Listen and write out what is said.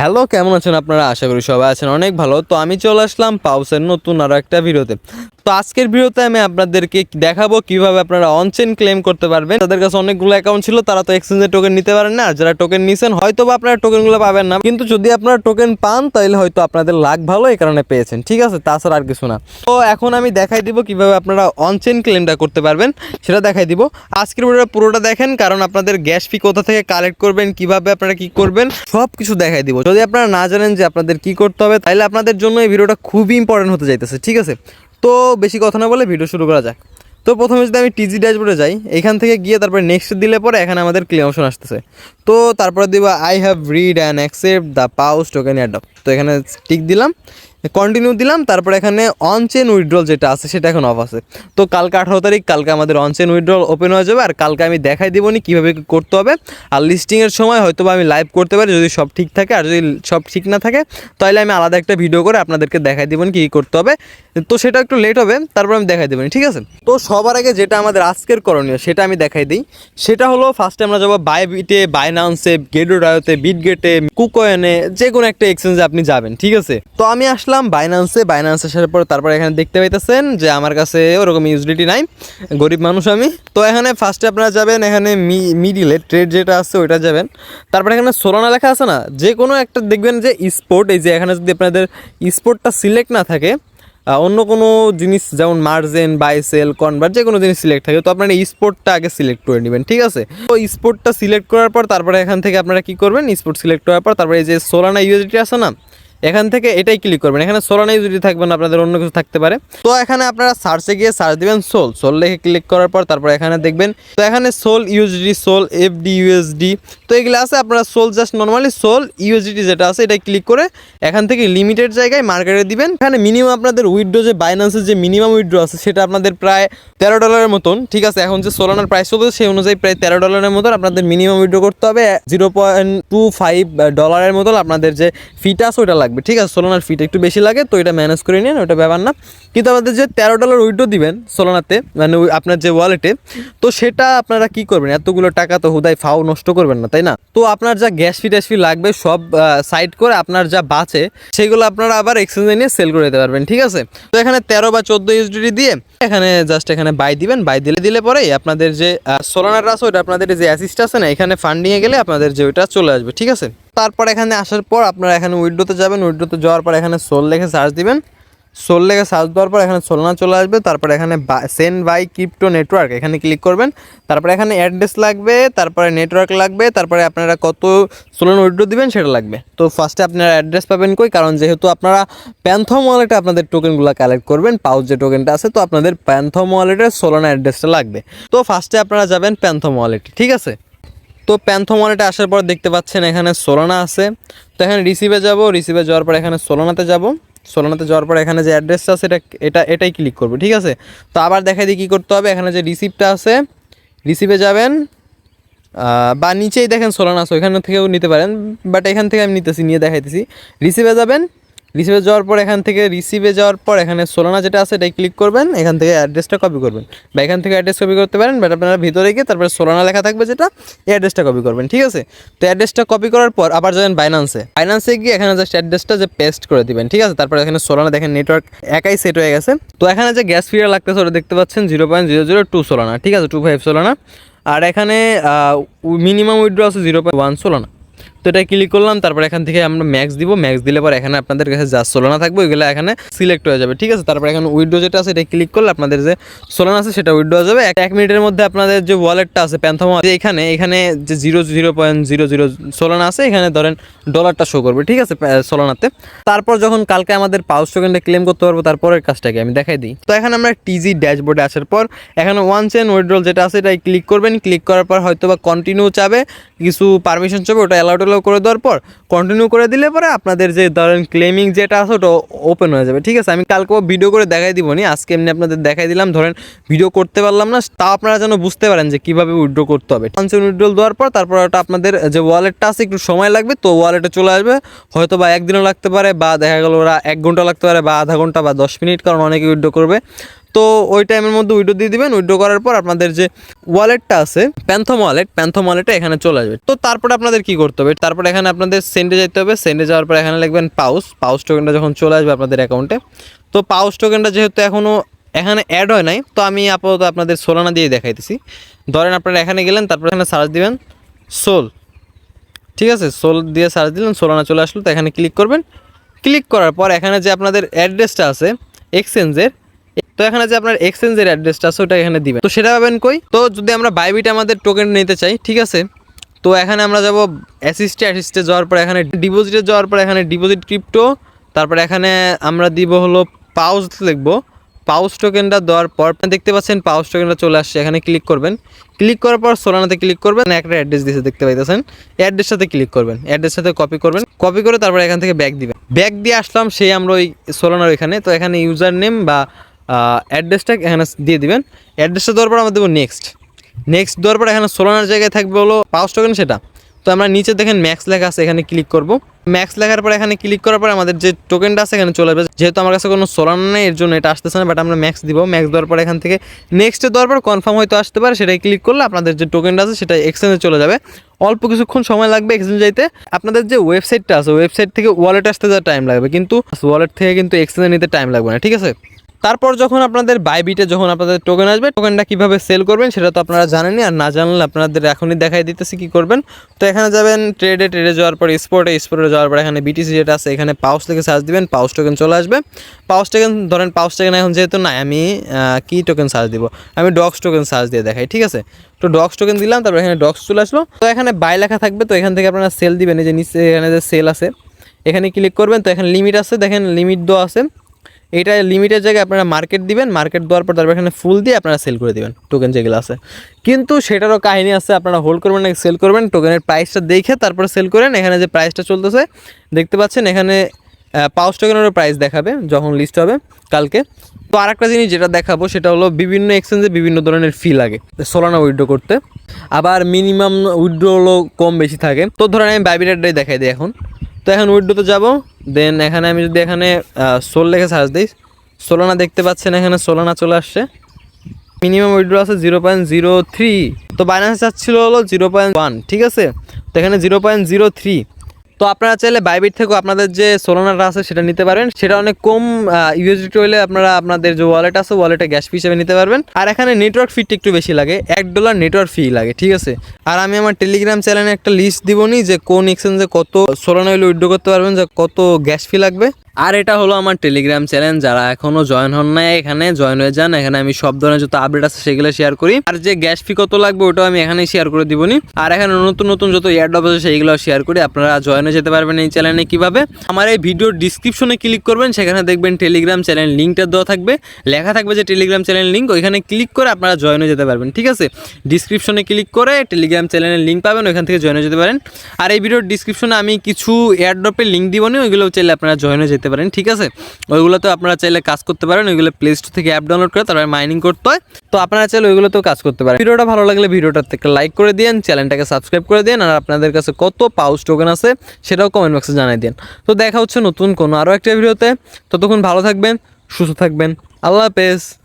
Hello, কেমন আছেন আপনারা? আশা করি সবাই আছেন অনেক ভালো। তো আমি চলে আসলাম পাউসের নতুন আরও একটা ভিডিওতে। তো আজকের ভিডিওতে আমি আপনাদেরকে দেখাবো কীভাবে আপনারা অনচেন ক্লেম করতে পারবেন। তাদের কাছে অনেকগুলো অ্যাকাউন্ট ছিল, তারা তো এক্সচেঞ্জের টোকেন নিতে পারেন না। যারা টোকেন নিছেন হয়তো বা আপনারা টোকেনগুলো পাবেন না। কিন্তু যদি আপনারা টোকেন পান তাহলে হয়তো আপনাদের লাখ ভালো এই কারণে পেয়েছেন। ঠিক আছে? তাছাড়া আর কিছু না। তো এখন আমি দেখাই দিব কীভাবে আপনারা অনচেন ক্লেমটা করতে পারবেন। সেটা দেখাই দিব। আজকের ভিডিওটা পুরোটা দেখেন, কারণ আপনাদের গ্যাস ফি কোথা থেকে কালেক্ট করবেন, কীভাবে আপনারা কি করবেন সব কিছু দেখাই দিব। যদি আপনারা না জানেন যে আপনাদের কি করতে হবে তাহলে আপনাদের জন্য এই ভিডিওটা খুবই ইম্পর্টেন্ট হতে যাইতেছে। ঠিক আছে? তো বেশি কথা না বলে ভিডিও শুরু করা যাক। তো প্রথমে যদি আমি টিজি ড্যাশবোর্ডে যাই, এখান থেকে গিয়ে তারপরে নেক্সট দিলে পরে এখানে আমাদের ক্লিয়ার অপশন আসতেছে। তো তারপরে দিব I have read and accept the pause token adopt তো এখানে টিক দিলাম। কন্টিনিউ দিলাম, তারপরে এখানে অনচেন উইথড্রল যেটা আছে সেটা এখন অফ আছে। তো কালকে আঠারো তারিখ, কালকে আমাদের অনচেন উইথড্রল ওপেন হয়ে যাবে, আর কালকে আমি দেখাই দিব নি কীভাবে করতে হবে। আর লিস্টিংয়ের সময় হয়তো আমি লাইভ করতে পারি যদি সব ঠিক থাকে, আর যদি সব ঠিক না থাকে তাহলে আমি আলাদা একটা ভিডিও করে আপনাদেরকে দেখাই দিব কী করতে হবে। তো সেটা একটু লেট হবে, তারপর আমি দেখাই দেবো ঠিক আছে? তো সবার আগে যেটা আমাদের আজকের করণীয়, সেটা আমি দেখাই দিই। সেটা হলো ফার্স্টে আমরা যাব বাই বিটে বাইনান্সে গেডো ডায়োতে বিট গেটে কুকয়েনে যে কোনো একটা এক্সচেঞ্জে আপনি যাবেন, ঠিক আছে? তো আমি আসলাম বাইনান্সে বাইনান্সে আসার পর তারপর এখানে দেখতে পাইতেছেন যে আমার কাছে ওরকম ইউজিলিটি নাই। গরিব মানুষ আমি। তো এখানে ফার্স্টে আপনারা যাবেন, এখানে মিডিলে ট্রেড যেটা আছে ওইটা যাবেন। তারপরে এখানে সোলানা লেখা আছে না? যে কোনো একটা দেখবেন যে স্পোর্ট এই যে এখানে যদি আপনাদের স্পোর্টটা সিলেক্ট না থাকে অন্য কোনো জিনিস যেমন মার্জেন বাইসেল কনভার্ট যে কোনো জিনিস সিলেক্ট থাকে, তো আপনারা স্পোর্টটা আগে সিলেক্ট করে নেবেন, ঠিক আছে? তো স্পোর্টটা সিলেক্ট করার পর তারপরে এখান থেকে আপনারা কি করবেন? স্পোর্ট সিলেক্ট করার পর তারপরে এই যে সোলানা ইউএসডি আছে না? এখান থেকে এটাই ক্লিক করবেন। এখানে সোলানা ইউজিটি থাকবে না আপনাদের অন্য কিছু থাকতে পারে। তো এখানে আপনারা সার্চে গিয়ে সার্চ দিবেন সোল সোল লেখে ক্লিক করার পর তারপর এখানে দেখবেন, তো এখানে sol USD sol FD USD তো এগুলো আছে আপনারা sol just normally sol USD যেটা আছে এটা ক্লিক করে এখান থেকে লিমিটেড জায়গায় মার্কেটে দিবেন। এখানে মিনিমাম আপনাদের উইড্রো যে বাইন্যান্সের যে মিনিমাম উইড্রো আছে, সেটা আপনাদের প্রায় তেরো ডলারের মতন। ঠিক আছে, এখন যে সোলানার প্রাইস চলছে সেই অনুযায়ী প্রায় তেরো ডলারের মতন আপনাদের মিনিমাম উইড্রো করতে হবে। জিরো পয়েন্ট টু ফাইভ ডলারের মতন আপনাদের যে ফিটা আছে, ওইটা ঠিক আছে সোলানার ফিটা একটু বেশি লাগে, তো এটা ম্যানেজ করে নিন ওটা ব্যাপার না। কিন্তু আমাদের যে তেরো ডলার উইডো দিবেন সোলানাতে মানে আপনার যে ওয়ালেটে তো সেটা আপনারা কি করবেন? এতগুলো টাকা তো হুদায় ফাও নষ্ট করবেন না, তাই না? তো আপনার যা গ্যাস ফি ট্যাস ফি লাগবে সব সাইড করে আপনার যা বাঁচে, সেগুলো আপনারা আবার এক্সচেঞ্জে নিয়ে সেল করে দিতে পারবেন, ঠিক আছে? তো এখানে তেরো বা চোদ্দ ইউএসডি দিয়ে এখানে জাস্ট এখানে বাই দিবেন বাই দিলে দিলে পরেই আপনাদের যে সোলানার আছে ওইটা আপনাদের যে অ্যাসিস্ট আছে না, এখানে ফান্ডিংয়ে গেলে আপনাদের যে ওইটা চলে আসবে, ঠিক আছে? তারপর এখানে আসার পর আপনারা এখানে উইডোতে যাবেন উইডোতে যাওয়ার পর এখানে সোল লেখে সার্চ দিবেন। সোল লেগে সার্চ দেওয়ার পর এখানে সোলনা চলে আসবে, তারপর এখানে সেন্ড বাই ক্রিপ্টো নেটওয়ার্ক এখানে ক্লিক করবেন। তারপরে এখানে অ্যাড্রেস লাগবে, তারপরে নেটওয়ার্ক লাগবে, তারপরে আপনারা কত সোলনা উইড্রো দিবেন সেটা লাগবে। তো ফার্স্টে আপনারা অ্যাড্রেস পাবেন কই? কারণ যেহেতু আপনারা প্যান্থম ওয়ালেটে আপনাদের টোকেনগুলো কালেক্ট করবেন পাউচ যে টোকেনটা আছে, তো আপনাদের প্যান্থম ওয়ালেটের সোলনা অ্যাড্রেসটা লাগবে। তো ফার্স্টে আপনারা যাবেন প্যান্থম ওয়ালেটে ঠিক আছে? তো প্যান্থম ওয়ালেটে আসার পর দেখতে পাচ্ছেন এখানে সোলানা আছে। তো এখানে রিসিভে যাব রিসিভে যাওয়ার পর এখানে সোলানাতে যাব। সোলানাতে যাওয়ার পর এখানে যে অ্যাড্রেসটা আছে, এটা এটা, এটাই ক্লিক করবে, ঠিক আছে? তো আবার দেখাই দিই কী করতে হবে, এখানে যে রিসিপ্টটা আছে রিসিপে যাবেন বা নিচেই দেখেন সোলানা আছে, ওইখান থেকেও নিতে পারেন বাট এখান থেকে আমি নিতেছি, নিয়ে দেখাইতেছি। রিসিপে যাবেন রিসিভে যাওয়ার পর এখান থেকে রিসিভে যাওয়ার পর এখানে সোলানা যেটা আছে, এটাই ক্লিক করবেন, এখান থেকে অ্যাড্রেসটা কপি করবেন। বা এখান থেকে অ্যাড্রেস কপি করতে পারেন বাট আপনারা ভিতরে গিয়ে তারপরে সোলানা লেখা থাকবে যেটা, এই অ্যাড্রেসটা কপি করবেন, ঠিক আছে? তো অ্যাড্রেসটা কপি করার পর আবার যাবেন বাইনান্সে বাইনান্সে গিয়ে এখানে জাস্ট অ্যাড্রেসটা যে পেস্ট করে দিবেন, ঠিক আছে? তারপরে এখানে সোলানা দেখেন নেটওয়ার্ক একাই সেট হয়ে গেছে। তো এখানে যে গ্যাস ফিরা লাগতেছে, ওটা দেখতে পাচ্ছেন zero point zero zero two Solana ঠিক আছে? টু ফাইভ সোলানা আর এখানে মিনিমাম উইড্রো আছে জিরো পয়েন্ট ওয়ান সোলানা তো এটা ক্লিক করলাম, তারপর এখান থেকে আমরা ম্যাক্স দিব ম্যাক্স দিলে পর এখানে আপনাদের কাছে যা সোলানা থাকবে, ওইগুলো এখানে সিলেক্ট হয়ে যাবে, ঠিক আছে? তারপর এখানে উইডো যেটা আছে এটা ক্লিক করলে আপনাদের যে সোলানা আছে, সেটা উইডো হয়ে যাবে। এক- মিনিটের মধ্যে আপনাদের যে ওয়ালেটটা আছে প্যান্থম এখানে এখানে যে zero zero point zero zero Solana আছে, এখানে ধরেন ডলারটা শো করবে, ঠিক আছে সোলানাতে তারপর যখন কালকে আমাদের পাউস টোকেনটা ক্লেম করতে পারব, তারপরের কাজটাকে আমি দেখাই দিই। তো এখানে আমরা টিজি ড্যাশবোর্ডে আসার পর, এখানে ওয়ান চেন উইড্রল যেটা আছে, এটাই ক্লিক করবেন। ক্লিক করার পর হয়তো বা কন্টিনিউ চাবে, কিছু পারমিশন চাবে, ওটা অ্যালাউ টেলাউ করে দেওয়ার পর কন্টিনিউ করে দিলে পরে আপনাদের যে ধরেন ক্লেমিং যেটা আছে ওটা ওপেন হয়ে যাবে। ঠিক আছে? আমি কালকেও ভিডিও করে দেখাই দিব নি, আজকে এমনি আপনাদের দেখাই দিলাম। ধরেন ভিডিও করতে পারলাম না তা আপনারা যেন বুঝতে পারেন যে কীভাবে উইড্রো করতে হবে। পাঁচজন উইড্রোল দেওয়ার পর তারপর ওটা আপনাদের যে ওয়ালেটটা আছে, একটু সময় লাগবে, তো ওয়ালেটে চলে আসবে। হয়তো বা একদিনও লাগতে পারে বা দেখা গেল ওরা এক ঘণ্টা লাগতে পারে বা আধা ঘণ্টা বা দশ মিনিট, কারণ অনেকে উইড্রো করবে। তো ওই টাইমের মধ্যে উইড্রো দিয়ে দিবেন উইড্রো করার পর আপনাদের যে ওয়ালেটটা আছে প্যান্থম ওয়ালেট প্যান্থম ওয়ালেটে এখানে চলে আসবে। তো তারপরে আপনাদের কি করতে হবে? তারপরে এখানে আপনাদের সেন্ডে যেতে হবে। সেন্ডে যাওয়ার পর এখানে লিখবেন পাউস পাউস টোকেনটা যখন চলে আসবে আপনাদের অ্যাকাউন্টে তো পাউস টোকেনটা যেহেতু এখনও এখানে অ্যাড হয় নাই, তো আমি আপাতত আপনাদের সোলানা দিয়ে দেখাইতেছি। ধরেন আপনারা এখানে গেলেন, তারপর এখানে সার্চ দিবেন সোল ঠিক আছে? সোল দিয়ে সার্চ দিলেন সোলানা চলে আসলো, তো এখানে ক্লিক করবেন। ক্লিক করার পর এখানে যে আপনাদের অ্যাড্রেসটা আছে এক্সচেঞ্জের তো এখানে যে আপনার এক্সচেঞ্জের অ্যাড্রেসটা আছে, ওটা এখানে দিবেন। তো সেটা পাবেন কই? তো যদি আমরা বাইবিট আমাদের টোকেন নিতে চাই, ঠিক আছে? তো এখানে আমরা যাব অ্যাসিস্টে অ্যাসিস্টে যাওয়ার পর এখানে ডিপোজিটে যাওয়ার পর এখানে ডিপোজিট ক্রিপ্টো তারপর এখানে আমরা দিব হলো পাউজ লিখব। পাউস টোকেনটা দেওয়ার পর দেখতে পাচ্ছেন পাউস টোকেনটা চলে আসছে। এখানে ক্লিক করবেন। ক্লিক করার পর সোলানাতে ক্লিক করবেন। একটা অ্যাড্রেস দিতে দেখতে পাইতেছেন? অ্যাড্রেসটাতে ক্লিক করবেন। অ্যাড্রেসটাতে কপি করবেন। কপি করে তারপর এখান থেকে ব্যাগ দিবেন। ব্যাগ দিয়ে আসলাম, সেই আমরা ওই সোলানার ওইখানে। তো এখানে ইউজার নেম বা অ্যাড্রেসটা এখানে দিয়ে দিবেন। অ্যাড্রেসটা দেওয়ার পর আমরা দেবো নেক্সট নেক্সট দেওয়ার পর এখানে সোলানার জায়গায় থাকবে হলো পাউস টোকেন সেটা। তো আমরা নিচে দেখেন ম্যাক্স লেখা আছে, এখানে ক্লিক করব। ম্যাক্স লেখার পর এখানে ক্লিক করার পর আমাদের যে টোকেনটা আছে এখানে চলে আসবে। যেহেতু আমার কাছে কোনো সোলান নেই, এর জন্য এটা আসতেছে না বাট আমরা ম্যাক্স দিব। ম্যাক্স দেওয়ার পর এখান থেকে নেক্সটে দেওয়ার পর কনফার্ম হয়তো আসতে পারে, সেটাই ক্লিক করলে আপনাদের যে টোকেনটা আছে সেটা এক্সচেঞ্জে চলে যাবে। অল্প কিছুক্ষণ সময় লাগবে এক্সচেঞ্জ যাইতে। আপনাদের যে ওয়েবসাইটটা আছে ওয়েবসাইট থেকে ওয়ালেট আসতে যা টাইম লাগবে, কিন্তু ওয়ালেট থেকে কিন্তু এক্সচেঞ্জে নিতে টাইম লাগবে না, ঠিক আছে? তারপর যখন আপনাদের বাইবিটে যখন আপনাদের টোকেন আসবে টোকেনটা কীভাবে সেল করবেন সেটা তো আপনারা জানেনই আর না জানলে আপনাদের এখনই দেখাই দিতেছি কি করবেন। তো এখানে যাবেন ট্রেডে ট্রেডে যাওয়ার পর স্পোর্টে স্পোর্টে যাওয়ার পর এখানে বিটিসি যেটা আছে, এখানে পাউস থেকে সার্চ দিবেন পাউস টোকেন চলে আসবে। পাউস টোকেন ধরেন পাউস টোকেন এখন যেহেতু নাই, আমি কি টোকেন সার্চ দিব? আমি ডক্স টোকেন সার্চ দিয়ে দেখাই, ঠিক আছে? তো ডক্স টোকেন দিলাম, তারপর এখানে ডক্স চলে আসলো। তো এখানে বাই লেখা থাকবে, তো এখান থেকে আপনারা সেল দিবেন, এই যে নিচে এখানে যে সেল আছে, এখানে ক্লিক করবেন, তো এখানে লিমিট আছে, দেখেন লিমিট দেওয়া আছে। এটা লিমিটের জায়গায় আপনারা মার্কেট দিবেন মার্কেট দেওয়ার পর তারপর এখানে ফুল দিয়ে আপনারা সেল করে দিবেন টোকেন যেগুলো আছে। কিন্তু সেটারও কাহিনী আছে, আপনারা হোল্ড করবেন নাকি সেল করবেন টোকেনের প্রাইসটা দেখে তারপরে সেল করেন। এখানে যে প্রাইসটা চলতেছে, দেখতে পাচ্ছেন এখানে পাউস টোকেনেরও প্রাইস দেখাবে যখন লিস্ট হবে কালকে। তো আরেকটা জিনিস যেটা দেখাবো, সেটা হলো বিভিন্ন এক্সচেঞ্জে বিভিন্ন ধরনের ফি লাগে সোলানা উইড্রো করতে। আবার মিনিমাম উইড্রো হলো কম বেশি থাকে। তো ধরেন আমি বাইবিটারটাই দেখাই দিই এখন। তো এখন উইডোতে যাব। দেন এখানে আমি যদি এখানে সোল লেখে সার্চ দিই, সোলানা দেখতে পাচ্ছেন এখানে সোলানা চলে আসছে। মিনিমাম উইড্রো আছে জিরো পয়েন্ট জিরো থ্রি তো বাইন্যান্স চাচ্ছিল হলো জিরো পয়েন্ট ওয়ান ঠিক আছে? তো এখানে জিরো পয়েন্ট জিরো থ্রি তো আপনারা চাইলে বাইবিট থেকেও আপনাদের যে সোলোনাটা আছে সেটা নিতে পারবেন। সেটা অনেক কম ইউএসডি হলে আপনারা আপনাদের যে ওয়ালেট আছে ওয়ালেটে গ্যাস ফি হিসেবে নিতে পারবেন। আর এখানে নেটওয়ার্ক ফিটা একটু বেশি লাগে, এক ডলার নেটওয়ার্ক ফি লাগে, ঠিক আছে? আর আমি আমার টেলিগ্রাম চ্যানেলে একটা লিস্ট দিবনি যে কোন এক্সচেঞ্জে কত সোলানা হলে উইড্রো করতে পারবেন, যে কত গ্যাস ফি লাগবে। আর এটা হলো আমার টেলিগ্রাম চ্যানেল যারা এখনও জয়েন হন নাই এখানে জয়েন হয়ে যান। এখানে আমি সব ধরনের যত আপডেট আছে সেগুলো শেয়ার করি। আর যে গ্যাস ফি কত লাগবে ওটাও আমি এখানেই শেয়ার করে দিবনি। আর এখানে নতুন নতুন যত এয়ারডপ আছে সেইগুলো শেয়ার করি। আপনারা জয়েন হয়ে যেতে পারবেন এই চ্যানেলে কীভাবে। আমার এই ভিডিওর ডিসক্রিপশনে ক্লিক করবেন, সেখানে দেখবেন টেলিগ্রাম চ্যানেল লিঙ্কটা দেওয়া থাকবে। লেখা থাকবে যে টেলিগ্রাম চ্যানেল লিঙ্ক ওইখানে ক্লিক করে আপনারা জয়েন হয়ে যেতে পারবেন, ঠিক আছে? ডিসক্রিপশনে ক্লিক করে টেলিগ্রাম চ্যানেলের লিঙ্ক পাবেন, ওইখান থেকে জয়েন হয়ে যেতে পারেন। আর এই ভিডিওর ডিসক্রিপশনে আমি কিছু এয়ারড্রপের লিঙ্ক দিবনি, ওইগুলো চাইলে আপনারা জয়েন হয়ে যেতে পারেন, ঠিক আছে? ওইগুলোতে আপনারা চাইলে কাজ করতে পারেন, ওইগুলো প্লে স্টোর থেকে অ্যাপ ডাউনলোড করে তারপরে মাইনিং করতে হয়। তো আপনারা চাইলে ওইগুলোতেও কাজ করতে পারেন। ভিডিওটা ভালো লাগলে ভিডিওটা থেকে লাইক করে দিন চ্যানেলটাকে সাবস্ক্রাইব করে দিন আর আপনাদের কাছে কত পাউস টোকেন আছে সেটাও কমেন্ট বক্সে জানাই দিন। তো দেখা হচ্ছে নতুন কোনো আরও একটা ভিডিওতে। ততক্ষণ ভালো থাকবেন, সুস্থ থাকবেন। আল্লাহ হাফেজ।